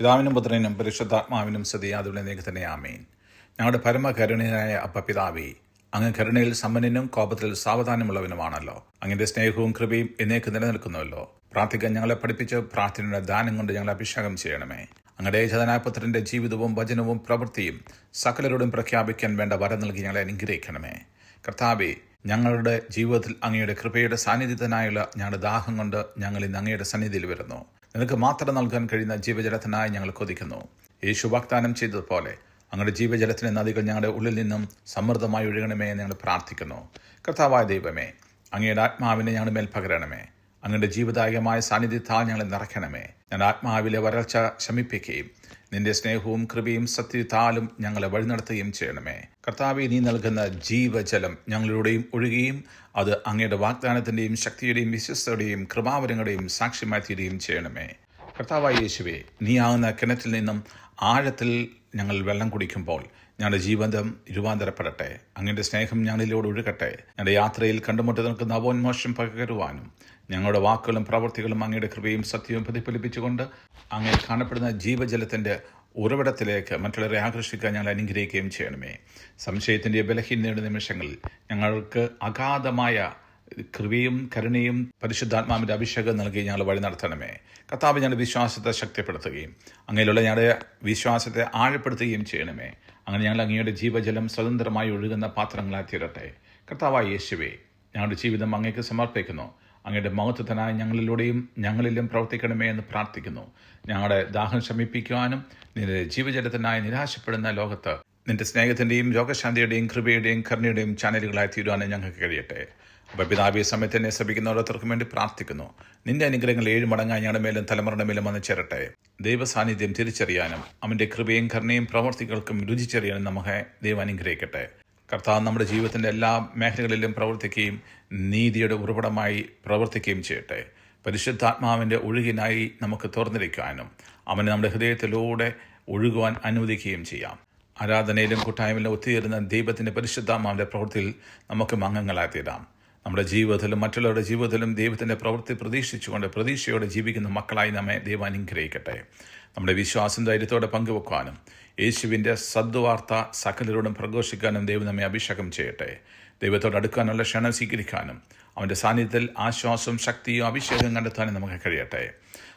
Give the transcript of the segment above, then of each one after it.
പിതാവിനും പുത്രനും പരിശുദ്ധാത്മാവിനും അതുപോലെ നീക്ക് തന്നെ ആമേൻ. ഞങ്ങളുടെ പരമകരുണയായ അപ്പ പിതാവേ അങ്ങ് കരുണയിൽ സമ്പന്നനും കോപത്തിൽ സാവധാനമുള്ളവനുമാണല്ലോ. അങ്ങയുടെ സ്നേഹവും കൃപയും എന്നേക്ക് നിലനിൽക്കുന്നുവല്ലോ. പ്രാർത്ഥിക്കാൻ ഞങ്ങളെ പഠിപ്പിച്ച് പ്രാർത്ഥനയുടെ ദാനം കൊണ്ട് ഞങ്ങളെ അഭിഷേകം ചെയ്യണമേ. അങ്ങയുടെ ജതനാപുത്രന്റെ ജീവിതവും വചനവും പ്രവൃത്തിയും സകലരോടും പ്രഖ്യാപിക്കാൻ വേണ്ട വരം നൽകി ഞങ്ങളെ അനുഗ്രഹിക്കണമേ. കർത്താവെ ഞങ്ങളുടെ ജീവിതത്തിൽ അങ്ങയുടെ കൃപയുടെ സാന്നിധ്യത്തിനായുള്ള ഞങ്ങളുടെ ദാഹം കൊണ്ട് ഞങ്ങൾ ഇന്ന് അങ്ങയുടെ സന്നിധിയിൽ വരുന്നു. നിനക്ക് മാത്രം നൽകാൻ കഴിയുന്ന ജീവജലത്തിനായി ഞങ്ങൾ കൊതിക്കുന്നു. യേശു വാഗ്ദാനം ചെയ്തതുപോലെ അങ്ങയുടെ ജീവജലത്തിന്റെ നദികൾ ഞങ്ങളുടെ ഉള്ളിൽ നിന്നും സമൃദ്ധമായി ഒഴുകണമേ എന്ന് ഞങ്ങൾ പ്രാർത്ഥിക്കുന്നു. കർത്താവായ ദൈവമേ അങ്ങയുടെ ആത്മാവിനെ ഞങ്ങളുടെ മേൽ പകരണമേ. അങ്ങയുടെ ജീവദായകമായ സാന്നിധ്യത്താൽ ഞങ്ങളെ നിറയ്ക്കണമേ. ഞാൻ ആത്മാവിലെ വരൾച്ച ശമിപ്പിക്കുകയും നിന്റെ സ്നേഹവും കൃപയും സത്യത്താലും ഞങ്ങളെ വഴി നടത്തുകയും ചെയ്യണമേ. കർത്താവെ നീ നൽകുന്ന ജീവജലം ഞങ്ങളിലൂടെയും ഒഴുകുകയും അത് അങ്ങയുടെ വാഗ്ദാനത്തിന്റെയും ശക്തിയുടെയും വിശ്വസ്തയുടെയും കൃപാവരങ്ങളുടെയും സാക്ഷ്യമായി ചെയ്യണമേ. കർത്താവായ യേശുവേ നീ ആകുന്ന കിണറ്റിൽ നിന്നും ആഴത്തിൽ ഞങ്ങൾ വെള്ളം കുടിക്കുമ്പോൾ ഞങ്ങളുടെ ജീവിതം രൂപാന്തരപ്പെടട്ടെ. അങ്ങയുടെ സ്നേഹം ഞങ്ങളിലൂടെ ഒഴുകട്ടെ. ഞങ്ങളുടെ യാത്രയിൽ കണ്ടുമുട്ടി നിൽക്കുന്ന നവോന്മോഷം പകരുവാനും ഞങ്ങളുടെ വാക്കുകളും പ്രവൃത്തികളും അങ്ങയുടെ കൃപയും സത്യവും പ്രതിഫലിപ്പിച്ചുകൊണ്ട് അങ്ങനെ കാണപ്പെടുന്ന ജീവജലത്തിന്റെ ഉറവിടത്തിലേക്ക് മറ്റുള്ളവരെ ആകർഷിക്കാൻ ഞങ്ങൾ അനുഗ്രഹിക്കുകയും ചെയ്യണമേ. സംശയത്തിന്റെ ബലഹീനതയുടെ നിമിഷങ്ങളിൽ ഞങ്ങൾക്ക് അഗാധമായ കൃപയും കരുണയും പരിശുദ്ധാത്മാവിന്റെ അഭിഷേകം നൽകി ഞങ്ങൾ വഴി നടത്തണമേ. കർത്താവ് ഞങ്ങളുടെ വിശ്വാസത്തെ ശക്തിപ്പെടുത്തുകയും അങ്ങനെയുള്ള ഞങ്ങളുടെ വിശ്വാസത്തെ ആഴപ്പെടുത്തുകയും ചെയ്യണമേ. അങ്ങനെ ഞങ്ങൾ അങ്ങയുടെ ജീവജലം സ്വതന്ത്രമായി ഒഴുകുന്ന പാത്രങ്ങളായി തീരട്ടെ. കർത്താവായ യേശുവേ ഞങ്ങളുടെ ജീവിതം അങ്ങേക്ക് സമർപ്പിക്കുന്നു. അങ്ങയുടെ മഹത്വത്തിനായി ഞങ്ങളിലൂടെയും ഞങ്ങളിലും പ്രവർത്തിക്കണമേ എന്ന് പ്രാർത്ഥിക്കുന്നു. ഞങ്ങളുടെ ദാഹം ശമിപ്പിക്കുവാനും നിന്റെ ജീവജലത്തിനായി നിരാശപ്പെടുന്ന ലോകത്ത് നിന്റെ സ്നേഹത്തിന്റെയും രോഗശാന്തിയുടെയും കൃപയുടെയും കരുണയുടെയും ചാനലുകളായി തീരുവാനും ഞങ്ങൾക്ക് കഴിയട്ടെ. അപ്പോൾ പിതാവിയെ സമയത്ത് എന്നെ ശ്രമിക്കുന്ന ഓരോരുത്തർക്കും വേണ്ടി പ്രാർത്ഥിക്കുന്നു. നിന്റെ അനുഗ്രഹങ്ങൾ ഏഴ് മടങ്ങായി ഞങ്ങളുടെ മേലും തലമുറയുടെ മേലും വന്ന് ചേരട്ടെ. ദൈവ സാന്നിധ്യം തിരിച്ചറിയാനും അവന്റെ കൃപയും കരുണയും പ്രവർത്തികൾക്കും രുചിച്ചറിയാനും നമുക്ക് ദൈവം അനുഗ്രഹിക്കട്ടെ. കർത്താവ് നമ്മുടെ ജീവിതത്തിന്റെ എല്ലാ മേഖലകളിലും പ്രവർത്തിക്കുകയും നീതിയുടെ ഉറവിടമായി പ്രവർത്തിക്കുകയും ചെയ്യട്ടെ. പരിശുദ്ധാത്മാവിന്റെ ഒഴുകിനായി നമുക്ക് തുറന്നിരിക്കാനും അവനെ നമ്മുടെ ഹൃദയത്തിലൂടെ ഒഴുകുവാൻ അനുവദിക്കുകയും ചെയ്യാം. ആരാധനയിലും കൂട്ടായ്മയിലും ഒത്തുചേരുന്ന ദൈവത്തിന്റെ പരിശുദ്ധാമാവിന്റെ പ്രവൃത്തിയിൽ നമുക്ക് അംഗങ്ങളായി തീരാം നമ്മുടെ ജീവിതത്തിലും മറ്റുള്ളവരുടെ ജീവിതത്തിലും ദൈവത്തിന്റെ പ്രവൃത്തി പ്രതീക്ഷിച്ചുകൊണ്ട് പ്രതീക്ഷയോടെ ജീവിക്കുന്ന മക്കളായി നമ്മെ ദൈവം അനുഗ്രഹിക്കട്ടെ. നമ്മുടെ വിശ്വാസം ധൈര്യത്തോടെ പങ്കുവെക്കാനും യേശുവിന്റെ സദ്വാർത്ത സകലരോടും പ്രഘോഷിക്കാനും ദൈവം നമ്മെ അഭിഷേകം ചെയ്യട്ടെ. ദൈവത്തോട് അടുക്കാനുള്ള ക്ഷണം സ്വീകരിക്കാനും അവന്റെ സാന്നിധ്യത്തിൽ ആശ്വാസവും ശക്തിയും അഭിഷേകം കണ്ടെത്താനും നമുക്ക് കഴിയട്ടെ.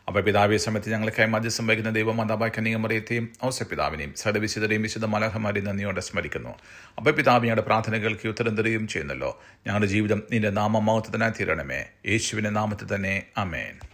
അപ്പോൾ പിതാവിയെ സമയത്ത് ഞങ്ങൾക്കായി മധ്യസ്ഥം വഹിക്കുന്ന ദൈവം മാതാബായ കന്യകമറിയത്തെയും ഔസപിതാവിനെയും സദവിശുദ്ധരെയും വിശുദ്ധ മലഹമാരെയും നന്ദിയോടെ സ്മരിക്കുന്നു. അപ്പോൾ ഞങ്ങളുടെ പ്രാർത്ഥനകൾക്ക് ഉത്തരം തരികയും ചെയ്യുന്നല്ലോ. ഞങ്ങളുടെ ജീവിതം നിന്റെ നാമമഹത്വത്തിനായി തീരണമേ. യേശുവിന്റെ നാമത്തിൽ തന്നെ. അമേൻ